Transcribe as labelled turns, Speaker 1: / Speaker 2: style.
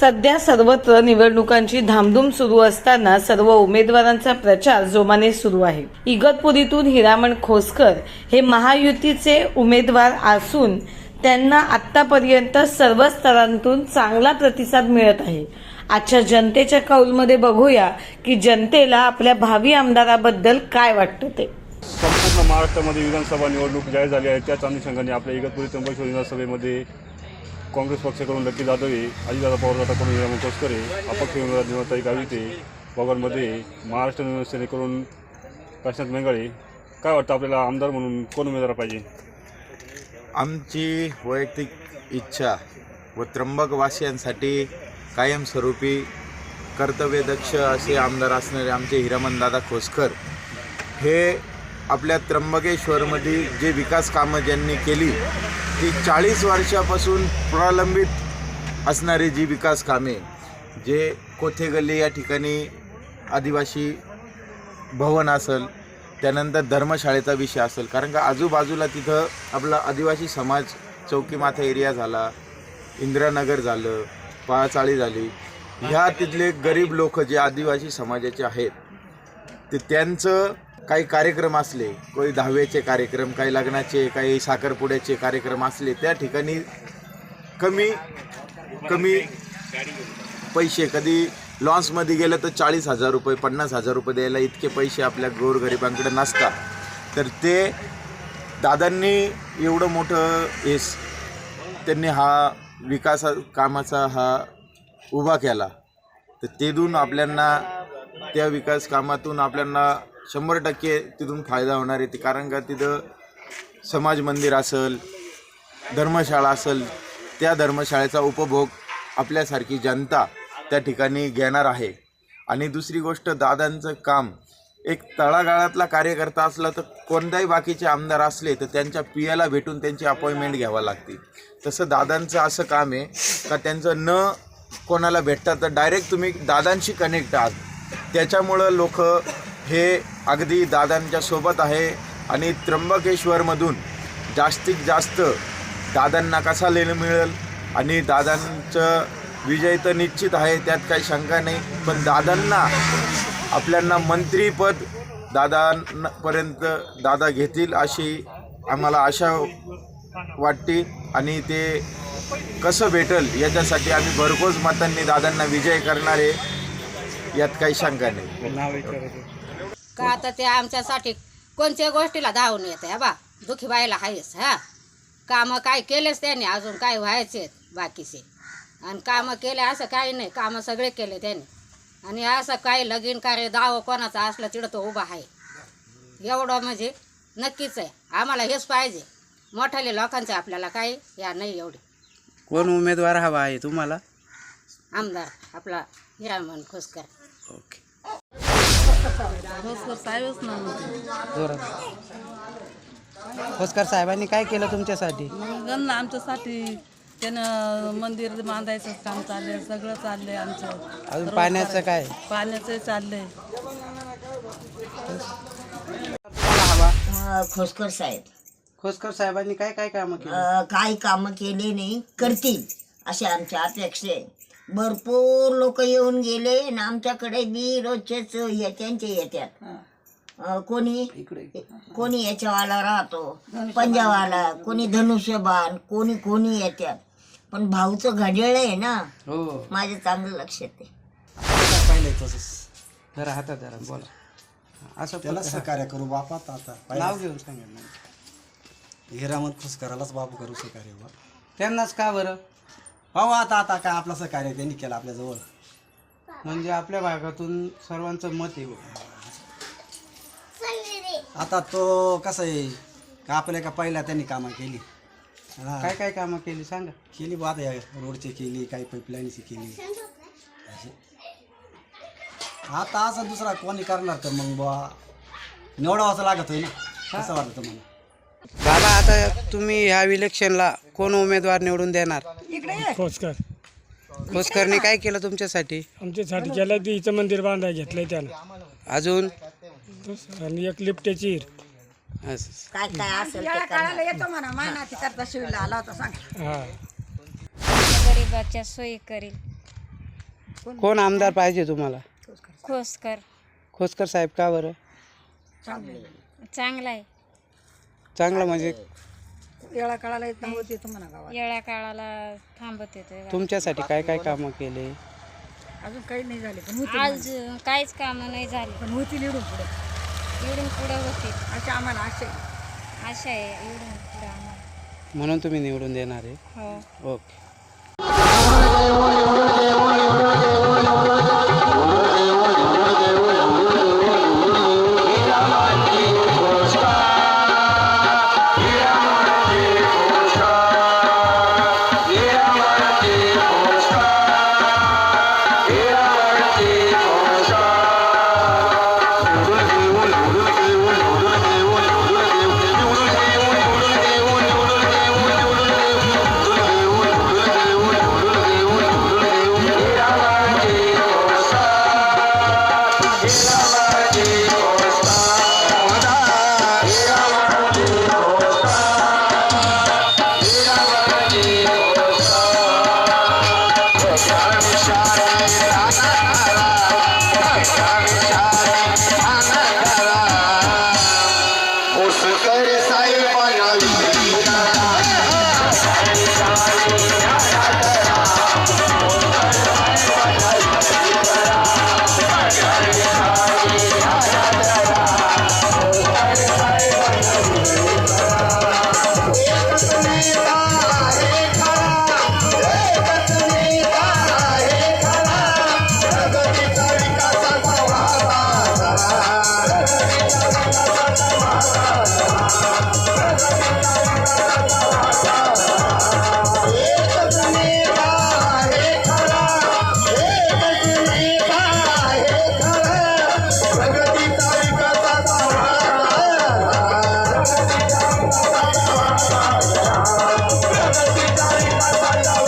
Speaker 1: सध्या सर्वत्र निवडणुकांची धामधूम सुरू असताना सर्व उमेदवारांचा प्रचार जोमाने सुरू आहे. इगतपुरीतून हिरामण खोसकर हे महायुतीचे उमेदवार असून त्यांना आतापर्यंत सर्व स्तरांतून चांगला प्रतिसाद मिळत आहे. आजच्या जनतेच्या कौलमध्ये बघूया की जनतेला आपल्या भावी आमदाराबद्दल काय वाटतं ते.
Speaker 2: संपूर्ण महाराष्ट्रामध्ये विधानसभा निवडणूक जाहीर झाली आहे. त्याच अनुषंगाने आपल्या इगतपुरी त्र्यंबकेश्वर विधानसभेमध्ये काँग्रेस पक्षाकडून लकी जाधव आहे अजितदादा पवारदादाकडून हिरामन कोसकर आहे अपक्ष उमेदवार निवडताई गाविते पवारमध्ये महाराष्ट्र नवीन सेनेकडून काशीनाथ मेंगाळे काय वाटतं आपल्याला आमदार म्हणून कोण उमेदवार पाहिजे?
Speaker 3: आमची वैयक्तिक इच्छा व त्र्यंबकवासियांसाठी कायमस्वरूपी कर्तव्यदक्ष असे आमदार असणारे आमचे हिरामनदादा खोसकर हे आपल्या त्र्यंबकेश्वरमध्ये जे विकास कामं ज्यांनी केली ती चाळीस वर्षापासून प्रलंबित असणारी जी विकास कामे जे कोथेगल्ली या ठिकाणी आदिवासी भवन असेल त्यानंतर धर्मशाळेचा विषय असेल कारण का आजूबाजूला तिथं आपला आदिवासी समाज चौकीमाथा एरिया झाला इंदिरानगर झालं पाळाचाळी झाली ह्या तिथले गरीब लोक जे आदिवासी समाजाचे आहेत ते त्यांचं काही कार्यक्रम असले कोणी दहाव्याचे कार्यक्रम काही लग्नाचे काही साखरपुड्याचे कार्यक्रम असले त्या ठिकाणी कमी कमी पैसे कधी लॉन्समध्ये गेलं तर चाळीस हजार रुपये पन्नास हजार रुपये द्यायला इतके पैसे आपल्या गोरगरिबांकडे नसतात. तर ते दादांनी एवढं मोठं हेस त्यांनी हा विकास कामाचा हा उभा केला. तर तिथून आपल्यांना त्या विकास कामातून आपल्यांना शंभर टक्के तिथून फायदा होणार आहे ते. कारण का तिथं समाज मंदिर असेल धर्मशाळा असेल त्या धर्मशाळेचा उपभोग आपल्यासारखी जनता त्या ठिकाणी घेणार आहे. आणि दुसरी गोष्ट दादांचं काम एक तळागाळातला कार्यकर्ता असला तर कोणताही बाकीचे आमदार असले तर त्यांच्या पियाला भेटून त्यांची अपॉइंटमेंट घ्यावं लागते. तसं दादांचं असं काम आहे का त्यांचं न कोणाला भेटतात तर डायरेक्ट तुम्ही दादांशी कनेक्ट आहात. त्याच्यामुळं लोक हे अगदी दादांच्या सोबत आहे. आणि त्र्यंबकेश्वरमधून जास्तीत जास्त दादांना कसा लेणं मिळेल? आणि दादांचं विजय तर निश्चित आहे त्यात काही शंका नाही. पण दादांना आपल्यांना मंत्रीपद दादांपर्यंत दादा घेतील अशी आम्हाला आशा वाटते. आणि ते कसं भेटल याच्यासाठी आम्ही भरघोस मतांनी दादांना विजय करणार आहे यात काही शंका नाही.
Speaker 4: का आता ते आमच्यासाठी कोणत्या गोष्टीला धावून येते हा बा. दुखी बायला आहेच हा. कामं काय केलेच त्यांनी अजून काय व्हायचे बाकीचे? आणि कामं केले असं काही नाही कामं सगळे केले त्यांनी. आणि असं काही लगीन कार्य दाव कोणाचा असला तिथं तो उभा आहे. एवढं म्हणजे नक्कीच आहे. आम्हाला हेच पाहिजे. मोठाले लोकांचं आपल्याला काही या नाही एवढी.
Speaker 5: कोण उमेदवार हवा आहे तुम्हाला?
Speaker 4: आमदार आपला हिरामन खोसकर.
Speaker 5: ओके. जोरात खोसकर साहेबांनी काय केलं तुमच्यासाठी?
Speaker 6: गण आमच्यासाठी त्यानं मंदिर बांधायचं काम चाललंय सगळं चाललंय आमचं.
Speaker 5: अजून पाण्याचं काय?
Speaker 6: पाण्याचं चाललंय.
Speaker 7: अ, खोसकर साहेब.
Speaker 5: खोसकर साहेबांनी काय काय कामं केली?
Speaker 7: अ, काही कामं केले नाही करतील अशी आमच्या अपेक्षा आहे. भरपूर लोक येऊन गेले आणि आमच्याकडे बी रोजचेच येत्यांचे येत्यात. अ, कोणी? कोणी याच्यावाला राहतो पंजावाला कोणी धनुष्यबाण कोणी कोणी येत्यात. पण भाऊचं घड्याळ आहे ना
Speaker 5: हो.
Speaker 7: माझं चांगलं लक्ष आहे.
Speaker 5: जरा हातात जरा बोला. असं
Speaker 8: त्याला
Speaker 5: फक्त-
Speaker 8: सहकार्य करू बापात आता
Speaker 5: नाव घेऊन सांगा ना.
Speaker 8: हिरामत खुशकरालाच बापू करू सहकार्य बा
Speaker 5: त्यांनाच का बरं?
Speaker 8: पाहू आता आता काय आपलं सहकार्य त्यांनी केलं आपल्याजवळ.
Speaker 5: म्हणजे आपल्या भागातून सर्वांचं मत आहे.
Speaker 8: आता तो कसं आहे? का आपल्या का पहिला त्यांनी कामं केली? हा,
Speaker 5: काय काय कामं केली? सांगा.
Speaker 8: केली बा आता या रोडची केली काही पाईपलाईनची केली. अशी. आता असं दुसरा कोणी करणार तर मग बा निवडावाचं लागत होय ना? कसं वाटतं मला
Speaker 5: बाबा आता तुम्ही ह्या इलेक्शनला कोण उमेदवार निवडून देणार?
Speaker 9: खोसकर
Speaker 5: खोसकरने काय केलं तुमच्यासाठी?
Speaker 9: आमच्यासाठी केलं ते इथं मंदिर बांधाय घेतलंय त्यानं.
Speaker 5: अजून?
Speaker 9: आणि एक लिफ्टची
Speaker 5: असं.
Speaker 7: काय काय असेल ते करणार.
Speaker 9: हा.
Speaker 10: गरीबाच्या सोयी करील.
Speaker 5: कोण आमदार पाहिजे तुम्हाला?
Speaker 10: खोसकर
Speaker 5: खोसकर साहेब का बरं?
Speaker 10: चांगला आहे.
Speaker 5: चांगलं म्हणजे
Speaker 10: येळा काळाला थांबत येते
Speaker 5: तुमच्यासाठी काय काय कामं केले?
Speaker 10: आज काहीच काम नाही झाले. पण होतील इडून पुढे. इडून पुढे होतील. अशा आम्हाला आशा आहे. आशा आहे इडून पुढे आम्हाला.
Speaker 5: म्हणून तुम्ही निवडून देणार आहे?
Speaker 10: हो.
Speaker 5: ओके.
Speaker 11: Sai বানালি Thank you.